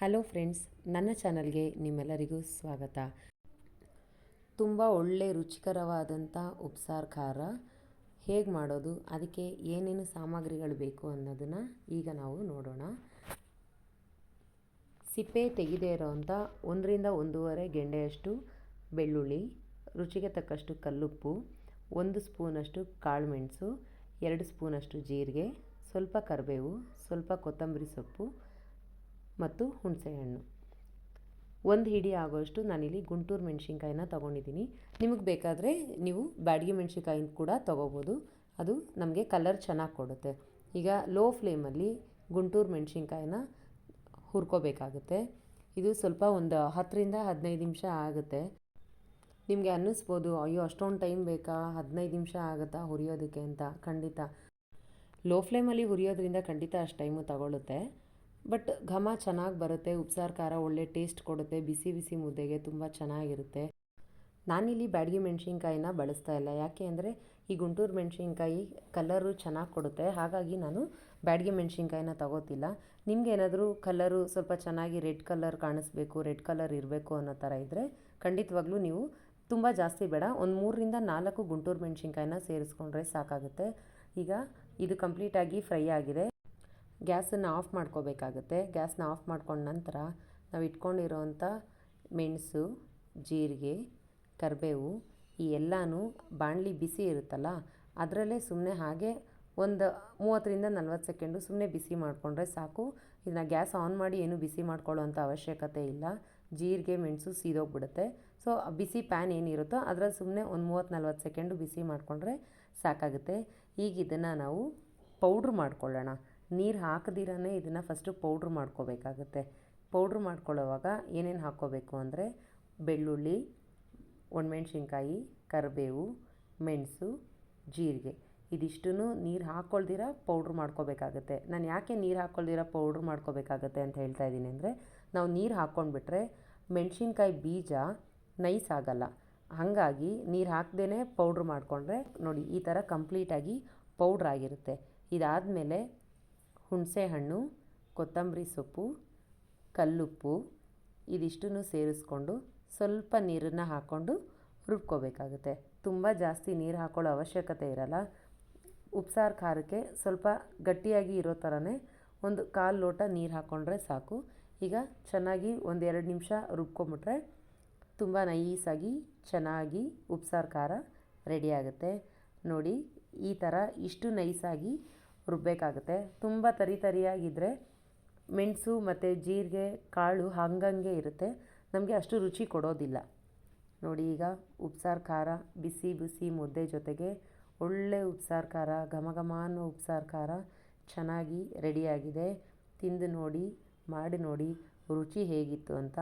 Hello friends, ನನ್ನ ಚಾನಲ್ಗೆ ನಿಮ್ಮೆಲ್ಲರಿಗೂ ಸ್ವಾಗತ. ತುಂಬ ಒಳ್ಳೆ ರುಚಿಕರವಾದಂಥ ಉಪ್ಸಾರು ಖಾರ. ಹೇಗೆ ಮಾಡೋದು, ಅದಕ್ಕೆ ಏನೇನು ಸಾಮಗ್ರಿಗಳು ಬೇಕು ಅನ್ನೋದನ್ನು ಈಗ ನಾವು ನೋಡೋಣ. ಸಿಪ್ಪೆ ತೆಗೆದೇ ಇರೋವಂಥ ಒಂದರಿಂದ ಒಂದೂವರೆ ಗೆಂಡೆಯಷ್ಟು ಬೆಳ್ಳುಳ್ಳಿ, ರುಚಿಗೆ ತಕ್ಕಷ್ಟು ಕಲ್ಲುಪ್ಪು, ಒಂದು ಸ್ಪೂನಷ್ಟು ಕಾಳುಮೆಣಸು, ಎರಡು ಸ್ಪೂನಷ್ಟು ಜೀರಿಗೆ, ಸ್ವಲ್ಪ ಕರಿಬೇವು, ಸ್ವಲ್ಪ ಕೊತ್ತಂಬರಿ ಸೊಪ್ಪು ಮತ್ತು ಹುಣಸೆಹಣ್ಣು. ಒಂದು ಹಿಡಿ ಆಗೋಷ್ಟು ನಾನಿಲ್ಲಿ ಗುಂಟೂರು ಮೆಣಸಿನ್ಕಾಯಿನ ತೊಗೊಂಡಿದ್ದೀನಿ. ನಿಮಗೆ ಬೇಕಾದರೆ ನೀವು ಬ್ಯಾಡಗಿ ಮೆಣಸಿನ್ಕಾಯಿನ ಕೂಡ ತೊಗೋಬೋದು. ಅದು ನಮಗೆ ಕಲರ್ ಚೆನ್ನಾಗಿ ಕೊಡುತ್ತೆ. ಈಗ ಲೋ ಫ್ಲೇಮಲ್ಲಿ ಗುಂಟೂರು ಮೆಣಸಿನ್ಕಾಯಿನ ಹುರ್ಕೋಬೇಕಾಗುತ್ತೆ. ಇದು ಸ್ವಲ್ಪ ಒಂದು ಹತ್ತರಿಂದ ಹದಿನೈದು ನಿಮಿಷ ಆಗುತ್ತೆ. ನಿಮಗೆ ಅನ್ನಿಸ್ಬೋದು, ಅಯ್ಯೋ, ಅಷ್ಟೊಂದು ಟೈಮ್ ಬೇಕಾ? ಹದಿನೈದು ನಿಮಿಷ ಆಗುತ್ತಾ ಹುರಿಯೋದಕ್ಕೆ? ಅಂತ. ಖಂಡಿತ. ಲೋ ಫ್ಲೇಮಲ್ಲಿ ಹುರಿಯೋದ್ರಿಂದ ಖಂಡಿತ ಅಷ್ಟು ಟೈಮು ತಗೊಳ್ಳುತ್ತೆ ಬಟ್ ಘಮ ಚೆನ್ನಾಗಿ ಬರುತ್ತೆ, ಉಪ್ಸಾರು ಖಾರ ಒಳ್ಳೆ ಟೇಸ್ಟ್ ಕೊಡುತ್ತೆ, ಬಿಸಿ ಬಿಸಿ ಮುದ್ದೆಗೆ ತುಂಬ ಚೆನ್ನಾಗಿರುತ್ತೆ. ನಾನಿಲ್ಲಿ ಬ್ಯಾಡಗಿ ಮೆಣಸಿನ್ಕಾಯಿನ ಬಳಸ್ತಾ ಇಲ್ಲ. ಯಾಕೆ ಅಂದರೆ ಈ ಗುಂಟೂರು ಮೆಣಸಿನ್ಕಾಯಿ ಕಲರು ಚೆನ್ನಾಗಿ ಕೊಡುತ್ತೆ. ಹಾಗಾಗಿ ನಾನು ಬ್ಯಾಡಗಿ ಮೆಣಸಿನ್ಕಾಯಿನ ತಗೋತಿಲ್ಲ. ನಿಮ್ಗೆ ಏನಾದರೂ ಕಲರು ಸ್ವಲ್ಪ ಚೆನ್ನಾಗಿ ರೆಡ್ ಕಲರ್ ಕಾಣಿಸ್ಬೇಕು, ರೆಡ್ ಕಲರ್ ಇರಬೇಕು ಅನ್ನೋ ಥರ ಇದ್ದರೆ ಖಂಡಿತವಾಗ್ಲೂ ನೀವು ತುಂಬ ಜಾಸ್ತಿ ಬೇಡ. ಒಂದು ಮೂರರಿಂದ ನಾಲ್ಕು ಗುಂಟೂರು ಮೆಣಸಿನ್ಕಾಯಿನ ಸೇರಿಸ್ಕೊಂಡ್ರೆ ಸಾಕಾಗುತ್ತೆ. ಈಗ ಇದು ಕಂಪ್ಲೀಟಾಗಿ ಫ್ರೈ ಆಗಿದೆ. ಗ್ಯಾಸನ್ನು ಆಫ್ ಮಾಡ್ಕೋಬೇಕಾಗುತ್ತೆ. ಗ್ಯಾಸ್ನ ಆಫ್ ಮಾಡ್ಕೊಂಡ ನಂತರ ನಾವು ಇಟ್ಕೊಂಡಿರೋವಂಥ ಮೆಣಸು, ಜೀರಿಗೆ, ಕರಿಬೇವು, ಈ ಎಲ್ಲನೂ ಬಾಣಲಿ ಬಿಸಿ ಇರುತ್ತಲ್ಲ, ಅದರಲ್ಲೇ ಸುಮ್ಮನೆ ಹಾಗೆ ಒಂದು ಮೂವತ್ತರಿಂದ ನಲ್ವತ್ತು ಸೆಕೆಂಡು ಸುಮ್ಮನೆ ಬಿಸಿ ಮಾಡಿಕೊಂಡ್ರೆ ಸಾಕು. ಇದನ್ನ ಗ್ಯಾಸ್ ಆನ್ ಮಾಡಿ ಏನು ಬಿಸಿ ಮಾಡ್ಕೊಳ್ಳೋವಂಥ ಅವಶ್ಯಕತೆ ಇಲ್ಲ. ಜೀರಿಗೆ, ಮೆಣಸು ಸೀದೋಗ್ಬಿಡುತ್ತೆ. ಸೊ ಬಿಸಿ ಪ್ಯಾನ್ ಏನಿರುತ್ತೋ ಅದರಲ್ಲಿ ಸುಮ್ಮನೆ ಒಂದು ಮೂವತ್ತು ನಲ್ವತ್ತು ಸೆಕೆಂಡು ಬಿಸಿ ಮಾಡಿಕೊಂಡ್ರೆ ಸಾಕಾಗುತ್ತೆ. ಈಗ ಇದನ್ನು ನಾವು ಪೌಡ್ರ್ ಮಾಡ್ಕೊಳ್ಳೋಣ. ನೀರು ಹಾಕದಿರನೇ ಇದನ್ನು ಫಸ್ಟು ಪೌಡ್ರ್ ಮಾಡ್ಕೋಬೇಕಾಗುತ್ತೆ. ಪೌಡ್ರ್ ಮಾಡ್ಕೊಳ್ಳೋವಾಗ ಏನೇನು ಹಾಕ್ಕೋಬೇಕು ಅಂದರೆ ಬೆಳ್ಳುಳ್ಳಿ, ಒಣಮೆಣ್ಸಿನ್ಕಾಯಿ, ಕರಿಬೇವು, ಮೆಣಸು, ಜೀರಿಗೆ. ಇದಿಷ್ಟು ನೀರು ಹಾಕ್ಕೊಳ್ದಿರ ಪೌಡ್ರ್ ಮಾಡ್ಕೋಬೇಕಾಗತ್ತೆ. ನಾನು ಯಾಕೆ ನೀರು ಹಾಕ್ಕೊಳ್ದಿರ ಪೌಡ್ರ್ ಮಾಡ್ಕೋಬೇಕಾಗತ್ತೆ ಅಂತ ಹೇಳ್ತಾ ಇದ್ದೀನಿ ಅಂದರೆ ನಾವು ನೀರು ಹಾಕ್ಕೊಂಡ್ಬಿಟ್ರೆ ಮೆಣಸಿನ್ಕಾಯಿ ಬೀಜ ನೈಸ್ ಆಗಲ್ಲ. ಹಾಗಾಗಿ ನೀರು ಹಾಕ್ದೇ ಪೌಡ್ರ್ ಮಾಡಿಕೊಂಡ್ರೆ ನೋಡಿ ಈ ಥರ ಕಂಪ್ಲೀಟಾಗಿ ಪೌಡ್ರ್ ಆಗಿರುತ್ತೆ. ಇದಾದಮೇಲೆ ಹುಣಸೆಹಣ್ಣು, ಕೊತ್ತಂಬರಿ ಸೊಪ್ಪು, ಕಲ್ಲುಪ್ಪು ಇದಿಷ್ಟನ್ನು ಸೇರಿಸ್ಕೊಂಡು ಸ್ವಲ್ಪ ನೀರನ್ನು ಹಾಕ್ಕೊಂಡು ರುಬ್ಕೋಬೇಕಾಗುತ್ತೆ. ತುಂಬ ಜಾಸ್ತಿ ನೀರು ಹಾಕೊಳ್ಳೋ ಅವಶ್ಯಕತೆ ಇರಲ್ಲ. ಉಪ್ಸಾರು ಖಾರಕ್ಕೆ ಸ್ವಲ್ಪ ಗಟ್ಟಿಯಾಗಿ ಇರೋ ಥರನೇ ಒಂದು ಕಾಲು ಲೋಟ ನೀರು ಹಾಕ್ಕೊಂಡ್ರೆ ಸಾಕು. ಈಗ ಚೆನ್ನಾಗಿ ಒಂದೆರಡು ನಿಮಿಷ ರುಬ್ಕೊಂಬಿಟ್ರೆ ತುಂಬ ನೈಸಾಗಿ, ಚೆನ್ನಾಗಿ ಉಪ್ಸಾರು ಖಾರ ರೆಡಿಯಾಗುತ್ತೆ ನೋಡಿ, ಈ ಥರ ಇಷ್ಟು ನೈಸಾಗಿ ರುಬ್ಬಬೇಕಾಗುತ್ತೆ ತುಂಬ ತರಿ ತರಿಯಾಗಿದ್ದರೆ ಮೆಣಸು ಮತ್ತು ಜೀರಿಗೆ, ಕಾಳು ಹಂಗಂಗೆ ಇರುತ್ತೆ. ನಮಗೆ ಅಷ್ಟು ರುಚಿ ಕೊಡೋದಿಲ್ಲ. ನೋಡಿ ಈಗ ಉಪ್ಸಾರು ಖಾರ, ಬಿಸಿ ಬಿಸಿ ಮುದ್ದೆ ಜೊತೆಗೆ ಒಳ್ಳೆ ಉಪ್ಸಾರು ಖಾರ ಘಮ ಘಮ ಅನ್ನೋ ಉಪ್ಸಾರು ಖಾರ ಚೆನ್ನಾಗಿ ರೆಡಿಯಾಗಿದೆ. ತಿಂದು ನೋಡಿ, ಮಾಡಿ ನೋಡಿ ರುಚಿ ಹೇಗಿತ್ತು ಅಂತ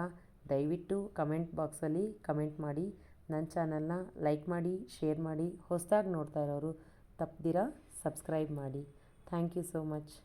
ದಯವಿಟ್ಟು ಕಮೆಂಟ್ ಬಾಕ್ಸಲ್ಲಿ ಕಮೆಂಟ್ ಮಾಡಿ. ನನ್ನ ಚಾನಲ್ನ ಲೈಕ್ ಮಾಡಿ, ಶೇರ್ ಮಾಡಿ. ಹೊಸದಾಗಿ ನೋಡ್ತಾ ಇರೋರು ತಪ್ಪದಿರ ಸಬ್ಸ್ಕ್ರೈಬ್ ಮಾಡಿ. Thank you so much.